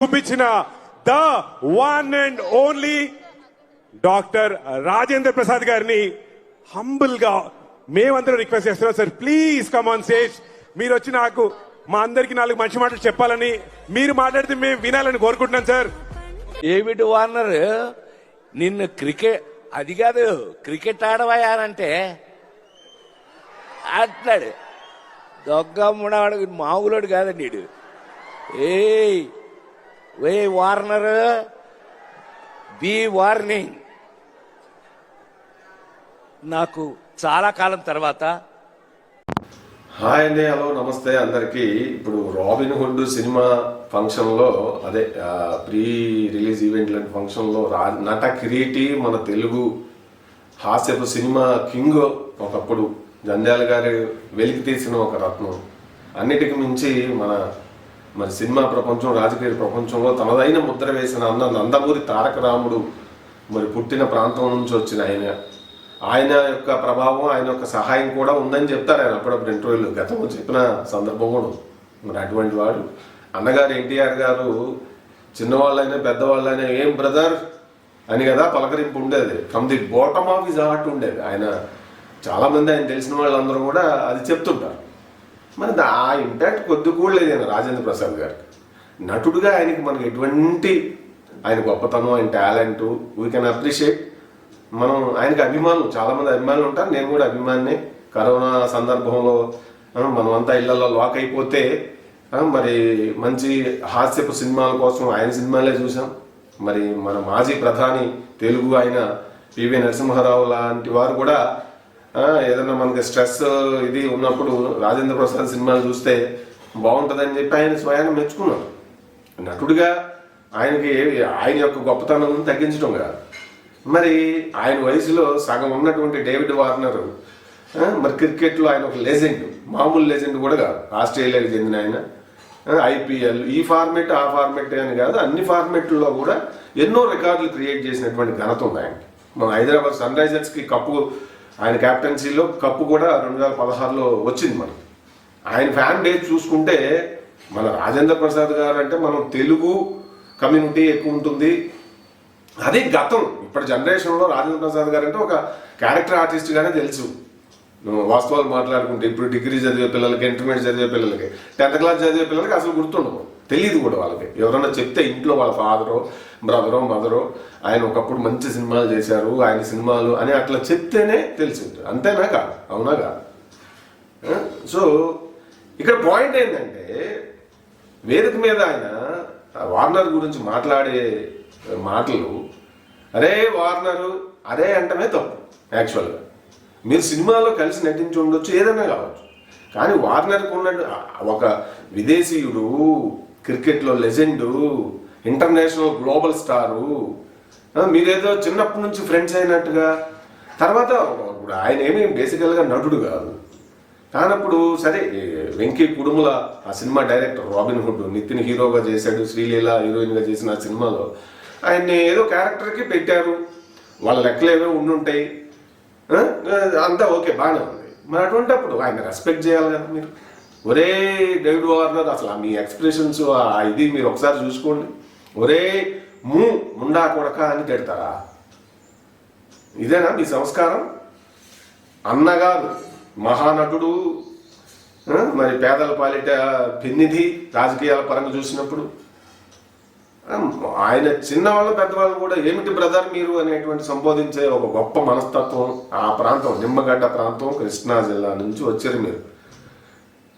చూపించిన the one and only doctor Rajendra Prasad గారిని హంబుల్గా మేమందరం రిక్వెస్ట్ చేస్తున్నాం. Sir please come on stage మీరు వచ్చి నాకు మా అందరికి నాలుగు మంచి మాటలు చెప్పాలని మీరు మాట్లాడితే మేము వినాలని కోరుకుంటున్నాం సార్. డేవిడ్ వార్నర్ నిన్ను క్రికెట్ అది కాదు క్రికెట్ ఆడవయానంటే అట్లాడు దొగ్గ ముడవాడు మామూలుడు కాదండి వీడు. ఏయ్ వే వార్నర్? బి వార్నింగ్. నాకు చాలా కాలం తర్వాత హాయ్ అండి హలో నమస్తే అందరికి. ఇప్పుడు రాబిన్ హుడ్ సినిమా ఫంక్షన్లో అదే ప్రీ రిలీజ్ ఈవెంట్ లాంటి ఫంక్షన్లో రా నట కిరీటి మన తెలుగు హాస్యపు సినిమా కింగ్ ఒకప్పుడు. జంధ్యాల గారి వెలికి తీసిన ఒక రత్నం. అన్నిటికి మించి మన మరి సినిమా ప్రపంచం రాజకీయ ప్రపంచంలో తనదైన ముద్ర వేసిన అన్న నందమూరి తారక రాముడు మరి పుట్టిన ప్రాంతం నుంచి వచ్చిన ఆయన. ఆయన యొక్క ప్రభావం ఆయన యొక్క సహాయం కూడా ఉందని చెప్తారు ఆయన అప్పుడప్పుడు ఇంటర్వ్యూలు. గతంలో చెప్పిన సందర్భం కూడా మరి అటువంటి వాడు. అన్నగారు ఎన్టీఆర్ గారు చిన్నవాళ్ళైనా పెద్దవాళ్ళైనా ఏం బ్రదర్? అని కదా పలకరింపు ఉండేది. From the bottom of his heart ఉండేది. ఆయన చాలామంది ఆయన తెలిసిన వాళ్ళందరూ కూడా అది చెప్తుంటారు. మరి ఆ ఇంపాక్ట్ కొద్ది కూడా లేదు రాజేంద్ర ప్రసాద్ గారికి. నటుడుగా ఆయనకి మనకి ఎటువంటి ఆయన గొప్పతనం ఆయన టాలెంట్ వీ కెన్ అప్రిషియేట్ మనం ఆయనకి అభిమానులు చాలామంది అభిమానులు ఉంటారు. నేను కూడా అభిమాని కరోనా సందర్భంలో మనమంతా ఇళ్ళలో లాక్ అయిపోతే మరి మంచి హాస్యపు సినిమాల కోసం ఆయన సినిమాలే చూసాం. మరి మన మాజీ ప్రధాని తెలుగు ఆయన పివి నరసింహారావు లాంటి వారు కూడా ఏదైనా మనకి స్ట్రెస్ ఇది ఉన్నప్పుడు రాజేంద్ర ప్రసాద్ సినిమాలు చూస్తే బాగుంటుందని చెప్పి ఆయన స్వయాన్ని మెచ్చుకున్నాను నటుడిగా ఆయనకి ఆయన యొక్క గొప్పతనం తగ్గించడం కాదు. మరి ఆయన వయసులో సగం ఉన్నటువంటి డేవిడ్ వార్నర్ మరి క్రికెట్లో ఆయన ఒక లెజెండ్ మామూలు లెజెండ్ కూడా కాదు. ఆస్ట్రేలియాకి చెందిన ఆయన ఐపీఎల్ ఈ ఫార్మెట్ ఆ ఫార్మెట్ అని కాదు. అన్ని ఫార్మేట్లలో కూడా ఎన్నో రికార్డులు క్రియేట్ చేసినటువంటి ఘనత ఉంది ఆయనకి. మన హైదరాబాద్ సన్ రైజర్స్కి కప్పు ఆయన కెప్టెన్సీలో కప్పు కూడా రెండు వేల పదహారులో వచ్చింది మనకి. ఆయన ఫ్యాన్ బేస్ చూసుకుంటే మన రాజేంద్ర ప్రసాద్ గారు అంటే మనం తెలుగు కమ్యూనిటీ ఎక్కువ ఉంటుంది. అది గతం ఇప్పటి జనరేషన్లో రాజేంద్ర ప్రసాద్ గారు అంటే ఒక క్యారెక్టర్ ఆర్టిస్ట్గానే తెలుసు. వాస్తవాలు మాట్లాడుకుంటే ఇప్పుడు డిగ్రీ చదివే పిల్లలకి ఇంటర్మీడియట్ చదివే పిల్లలకి టెన్త్ క్లాస్ చదివే పిల్లలకి అసలు గుర్తుండవు. తెలియదు కూడా వాళ్ళకి. ఎవరన్నా చెప్తే ఇంట్లో వాళ్ళ ఫాదరో బ్రదరో మదరో ఆయన ఒకప్పుడు మంచి సినిమాలు చేశారు ఆయన సినిమాలు అని అట్లా చెప్తేనే తెలిసి ఉంటుంది అంతేనా కాదు? అవునా కాదు? సో ఇక్కడ పాయింట్ ఏంటంటే వేదిక మీద ఆయన వార్నర్ గురించి మాట్లాడే మాటలు అరే వార్నరు అరే అంటమే తప్పు యాక్చువల్గా మీరు సినిమాలో కలిసి నటించి ఉండొచ్చు ఏదైనా కావచ్చు. కానీ వార్నర్కి ఉన్న ఒక విదేశీయుడు క్రికెట్లో లెజెండు ఇంటర్నేషనల్ గ్లోబల్ స్టారు. మీరేదో చిన్నప్పటి నుంచి ఫ్రెండ్స్ అయినట్టుగా. తర్వాత ఇప్పుడు ఆయన ఏమీ బేసికల్గా నటుడు కాదు. కానప్పుడు సరే వెంకీ కుడుముల ఆ cinema director Robin Hood Nithiin హీరోగా చేశాడు శ్రీలీల హీరోయిన్గా చేసిన ఆ సినిమాలో. ఆయన్ని ఏదో క్యారెక్టర్కి పెట్టారు. వాళ్ళ లెక్కలు ఏవో ఉండుంటాయి. అంతా ఓకే బాగానే ఉంది. మరి అటువంటిప్పుడు ఆయన రెస్పెక్ట్ చేయాలి కదా మీరు? ఒరే డేవిడ్ వార్నర్ అసలు మీ ఎక్స్ప్రెషన్స్ ఆ ఇది మీరు ఒకసారి చూసుకోండి. ఒరే మూ ముండా కొడక అని తిడతారా? ఇదేనా మీ సంస్కారం? అన్నగారు మహానటుడు మరి పేదల పాలిట పిన్నిధి రాజకీయాల పరంగా చూసినప్పుడు ఆయన చిన్నవాళ్ళు పెద్దవాళ్ళు కూడా ఏమిటి బ్రదర్ మీరు అనేటువంటి సంబోధించే ఒక గొప్ప మనస్తత్వం ఆ ప్రాంతం నిమ్మగడ్డ ప్రాంతం కృష్ణా జిల్లా నుంచి వచ్చారు మీరు.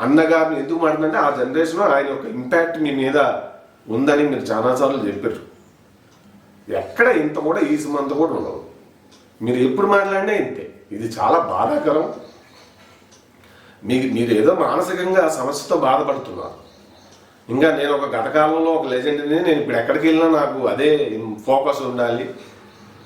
అన్నగారిని ఎందుకు మాట్లాడంటే ఆ జనరేషన్ ఆయన యొక్క ఇంపాక్ట్ మీ మీద ఉందని మీరు చాలాసార్లు చెప్పారు. ఎక్కడ ఇంత కూడా ఈ సిమంత కూడా ఉండదు. మీరు ఎప్పుడు మాట్లాడినా ఇంతే. ఇది చాలా బాధాకరం. మీకు మీరు ఏదో మానసికంగా సమస్యతో బాధపడుతున్నారు. ఇంకా నేను ఒక గతకాలంలో ఒక లెజెండ్ని నేను ఇప్పుడు ఎక్కడికి వెళ్ళినా నాకు అదే ఫోకస్ ఉండాలి.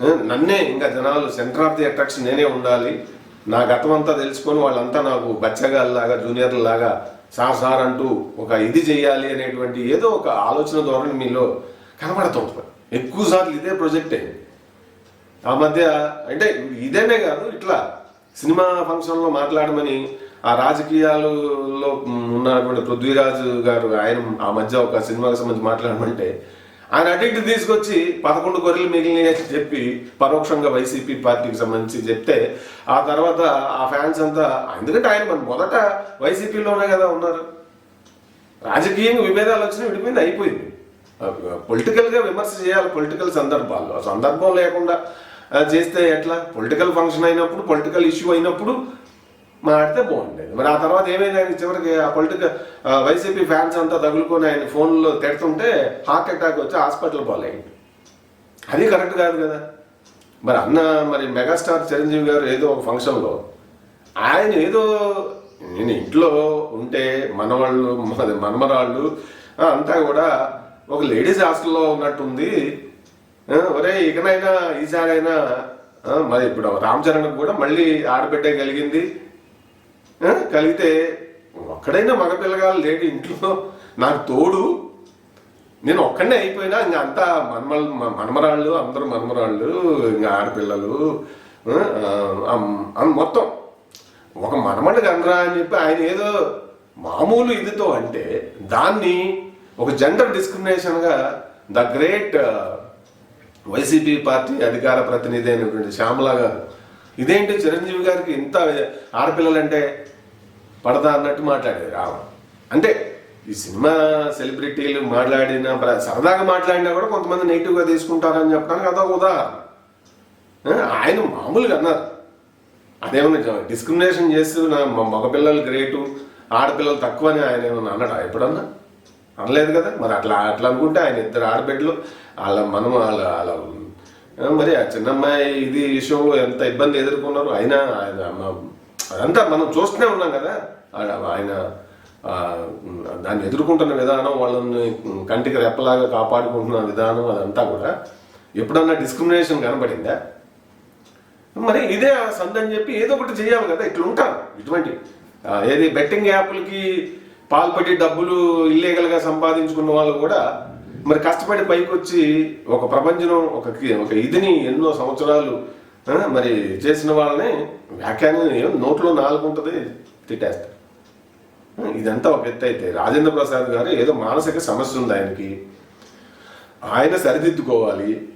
నన్నే ఇంకా జనాలు సెంటర్ ఆఫ్ ది అట్రాక్షన్ నేనే ఉండాలి. నా గతం అంతా తెలుసుకొని వాళ్ళంతా నాకు బచ్చగాళ్ళలాగా జూనియర్లాగా సార్ సార్ అంటూ ఒక ఇది చేయాలి అనేటువంటి ఏదో ఒక ఆలోచన ధోరణి మీలో కనబడుతుంటుంది ఎక్కువ సార్లు ఇదే ప్రాజెక్టే. ఆ మధ్య అంటే ఇదేనే కాదు ఇట్లా సినిమా ఫంక్షన్లో మాట్లాడమని ఆ రాజకీయాలలో ఉన్నటువంటి పృథ్వీరాజు గారు ఆయన ఆ మధ్య ఒక సినిమాకి సంబంధించి మాట్లాడమంటే ఆయన అటు తీసుకొచ్చి పదకొండు గొర్రెలు మిగిలినాయి చెప్పి పరోక్షంగా వైసీపీ పార్టీకి సంబంధించి చెప్తే ఆ తర్వాత ఆ ఫ్యాన్స్ అంతా ఎందుకంటే ఆయన మన మొదట వైసీపీలోనే కదా ఉన్నారు. రాజకీయంగా విభేదాలు వచ్చినా విడిపోయింది అయిపోయింది. పొలిటికల్గా విమర్శ చేయాలి పొలిటికల్ సందర్భాల్లో. ఆ సందర్భం లేకుండా చేస్తే ఎట్లా? పొలిటికల్ ఫంక్షన్ అయినప్పుడు పొలిటికల్ ఇష్యూ అయినప్పుడు మాడితే బాగుండేది. మరి ఆ తర్వాత ఏమైంది ఆయన చివరికి ఆ పొలిటికల్ వైసీపీ ఫ్యాన్స్ అంతా తగులుకొని ఆయన ఫోన్లో తిడుతుంటే హార్ట్ అటాక్ వచ్చి హాస్పిటల్ పోలేయండి అది కరెక్ట్ కాదు కదా. మరి అన్న మరి మెగాస్టార్ చిరంజీవి గారు ఏదో ఒక ఫంక్షన్లో ఆయన ఏదో నేను ఇంట్లో ఉంటే మనవాళ్ళు మనమరాళ్ళు అంతా కూడా ఒక లేడీస్ హాస్టల్లో ఉన్నట్టుంది. ఒరే ఇకనైనా ఈసారైనా మరి ఇప్పుడు రామ్ చరణ్ కూడా మళ్ళీ ఆడబిడ్డ కలిగింది. కలిగితే ఒక్కడైనా మగపిల్లగాలు లేడు ఇంట్లో. నాకు తోడు. నేను ఒక్కడే అయిపోయినా ఇంకా అంతా మనమల్ మనమరాళ్ళు అందరూ మనమరాళ్ళు ఇంకా ఆడపిల్లలు మొత్తం. ఒక మనమడు కనరా అని చెప్పి ఆయన ఏదో మామూలు ఇదితో అంటే దాన్ని ఒక జెండర్ డిస్క్రిమినేషన్గా ద గ్రేట్ వైసీపీ పార్టీ అధికార ప్రతినిధి అయినటువంటి శ్యామల గారు. ఇదేంటి చిరంజీవి గారికి ఇంత ఆడపిల్లలంటే పడదా అన్నట్టు మాట్లాడేది రావ అంటే ఈ సినిమా సెలబ్రిటీలు మాట్లాడిన సరదాగా మాట్లాడినా కూడా కొంతమంది నెగిటివ్గా తీసుకుంటారని చెప్పడానికి అదొక ఉదాహరణ. ఆయన మామూలుగా అన్నారు. అదేమన్నా డిస్క్రిమినేషన్ చేస్తూ నా మగపిల్లలు గ్రేటు ఆడపిల్లలు తక్కువ అని ఆయన ఏమన్నా అన్నాడా ఎప్పుడన్నా? అనలేదు కదా? మరి అట్లా అట్లా అనుకుంటే ఆయన ఇద్దరు ఆడబిడ్డలు వాళ్ళ మనం వాళ్ళ వాళ్ళ మరి ఆ చిన్నమ్మాయి ఇది విషయంలో ఎంత ఇబ్బంది ఎదుర్కొన్నారు? అయినా ఆయన అదంతా మనం చూస్తూనే ఉన్నాం కదా. ఆయన దాన్ని ఎదుర్కొంటున్న విధానం వాళ్ళని కంటికి రెప్పలాగా కాపాడుకుంటున్న విధానం అదంతా కూడా ఎప్పుడన్నా డిస్క్రిమినేషన్ కనబడిందా? మరి ఇదే ఆ సందని అని చెప్పి ఏదో ఒకటి చేయాలి కదా ఇట్లా ఉంటారు ఇటువంటి. ఏది బెట్టింగ్ యాప్లకి పాల్పడి డబ్బులు ఇల్లీగల్గా సంపాదించుకున్న వాళ్ళు కూడా మరి కష్టపడి పైకి వచ్చి ఒక ప్రపంచం ఒక ఒక ఇదిని ఎన్నో సంవత్సరాలు మరి చేసిన వాళ్ళని వ్యాఖ్యానం నోట్లో నాలుగు ఉంటుంది తిట్టేస్తారు ఇదంతా ఒక ఎత్తు అయితే రాజేంద్ర ప్రసాద్ గారు ఏదో మానసిక సమస్య ఉంది ఆయనకి. ఆయన సరిదిద్దుకోవాలి.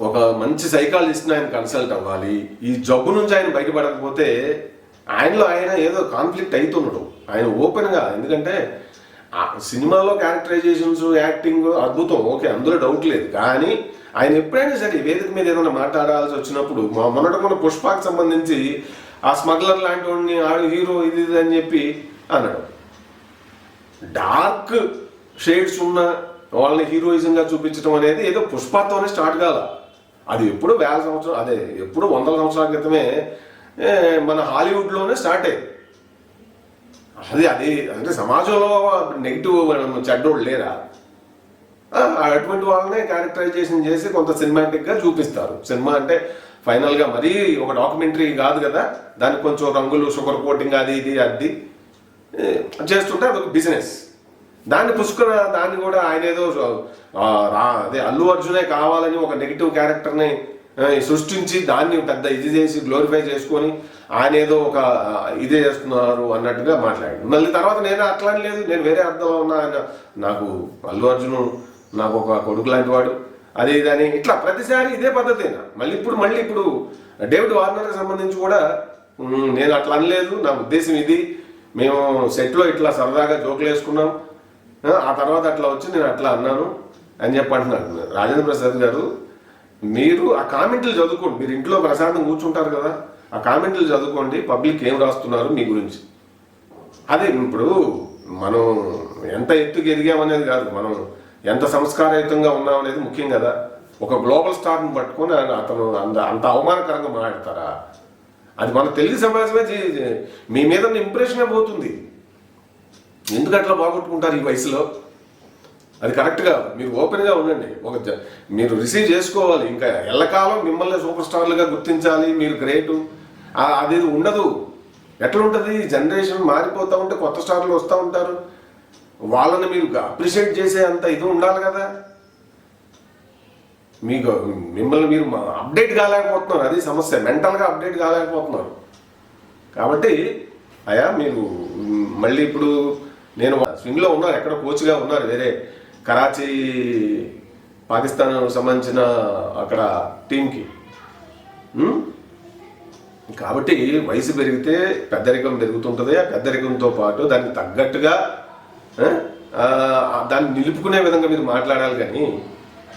ఒక మంచి సైకాలజిస్ట్ని ఆయన కన్సల్ట్ అవ్వాలి. ఈ జబ్బు నుంచి ఆయన బయటపడకపోతే ఆయనలో ఆయన ఏదో కాన్ఫ్లిక్ట్ అవుతున్నాడు ఆయన ఓపెన్గా ఎందుకంటే ఆ సినిమాలో క్యారెక్టరైజేషన్స్ యాక్టింగ్ అద్భుతం ఓకే అందులో డౌట్ లేదు. కానీ ఆయన ఎప్పుడైనా సరే వేదిక మీద ఏదైనా మాట్లాడాల్సి వచ్చినప్పుడు మా మొన్నటి మన పుష్పాకి సంబంధించి ఆ స్మగ్లర్ లాంటి వాడిని ఆడు హీరో ఇది ఇది అని చెప్పి అన్నాడు. డార్క్ షేడ్స్ ఉన్న వాళ్ళని హీరోయిజంగా చూపించడం అనేది ఏదో పుష్పతోనే స్టార్ట్ కాల. అది ఎప్పుడు వేల సంవత్సరం అదే ఎప్పుడు వందల సంవత్సరాల క్రితమే మన హాలీవుడ్లోనే స్టార్ట్ అయ్యింది. అది అది అంటే సమాజంలో నెగిటివ్ చెడ్డోళ్ళు లేరా? అటువంటి వాళ్ళనే క్యారెక్టరైజేషన్ చేసి కొంత సినిమాటిక్గా చూపిస్తారు. సినిమా అంటే ఫైనల్గా మరీ ఒక డాక్యుమెంటరీ కాదు కదా దానికి కొంచెం రంగులు షుగర్ కోటింగ్ అది ఇది అది చేస్తుంటే అదొక బిజినెస్ దాన్ని పుష్కర దాన్ని కూడా ఆయన ఏదో రా అదే అల్లు అర్జునే కావాలని ఒక నెగిటివ్ క్యారెక్టర్ని సృష్టించి దాన్ని పెద్ద ఇది చేసి గ్లోరిఫై చేసుకొని ఆయన ఏదో ఒక ఇది ఇదే చేస్తున్నారు అన్నట్టుగా మాట్లాడాడు. మళ్ళీ తర్వాత నేను అట్లా లేదు నేను వేరే అర్థంలో ఉన్నా ఆయన నాకు అల్లు అర్జును నాకు ఒక కొడుకు లాంటి వాడు. అదే ఇదని ఇట్లా ప్రతిసారి ఇదే పద్ధతేనా? మళ్ళీ ఇప్పుడు మళ్ళీ ఇప్పుడు డేవిడ్ వార్నర్కి సంబంధించి కూడా నేను అట్లా అనలేదు. నా ఉద్దేశం ఇది. మేము సెట్లో ఇట్లా సరదాగా జోకులు వేసుకున్నాం. ఆ, తర్వాత అట్లా వచ్చి నేను అట్లా అన్నాను అని చెప్పి అంటున్నాడు రాజేంద్ర ప్రసాద్ గారు. మీరు ఆ కామెంట్లు చదువుకోండి. మీరు ఇంట్లో ప్రశాంతం కూర్చుంటారు కదా. ఆ కామెంట్లు చదువుకోండి. పబ్లిక్ ఏం రాస్తున్నారు మీ గురించి? అదే ఇప్పుడు మనం ఎంత ఎత్తుకు ఎదిగామనేది కాదు. మనం ఎంత సంస్కారయుతంగా ఉన్నాం అనేది ముఖ్యం కదా. ఒక గ్లోబల్ స్టార్ని పట్టుకొని ఆయన అతను అంత అంత అవమానకరంగా మాట్లాడతారా? అది మన తెలుగు సమాజమే మీ మీద ఉన్న ఇంప్రెషనే పోతుంది. ఎందుకు అట్లా బాగొట్టుకుంటారు ఈ వయసులో? అది కరెక్ట్గా మీరు ఓపెన్గా ఉండండి. ఒక జ- మీరు రిసీవ్ చేసుకోవాలి. ఇంకా ఎల్లకాలం మిమ్మల్ని సూపర్ స్టార్లుగా గుర్తించాలి. మీరు గ్రేటు అది ఉండదు. ఎట్లా ఉంటుంది జనరేషన్ మారిపోతూ ఉంటే కొత్త స్టార్లు వస్తూ ఉంటారు. వాళ్ళని మీరు అప్రిషియేట్ చేసే అంత ఇది ఉండాలి కదా. మీకు మిమ్మల్ని మీరు అప్డేట్ కాలేకపోతున్నారు. అది సమస్య. మెంటల్గా అప్డేట్ కాలేకపోతున్నారు. కాబట్టి అయా మీరు మళ్ళీ ఇప్పుడు నేను స్వింగ్లో ఉన్నారు. ఎక్కడ కోచ్గా ఉన్నారు. వేరే కరాచీ పాకిస్తాన్ సంబంధించిన అక్కడ టీంకి కాబట్టి వయసు పెరిగితే పెద్దరికం పెరుగుతుంటుంది. ఆ పెద్దరికంతో పాటు దానికి తగ్గట్టుగా దాన్ని నిలుపుకునే విధంగా మీరు మాట్లాడాలి కానీ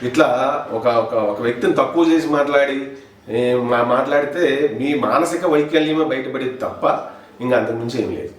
ఇట్లా ఒక ఒక ఒక వ్యక్తిని తక్కువ చేసి మాట్లాడి మాట్లాడితే మీ మానసిక వైకల్యమే బయటపడేది తప్ప ఇంకా అంతకుమించి ఏం లేదు.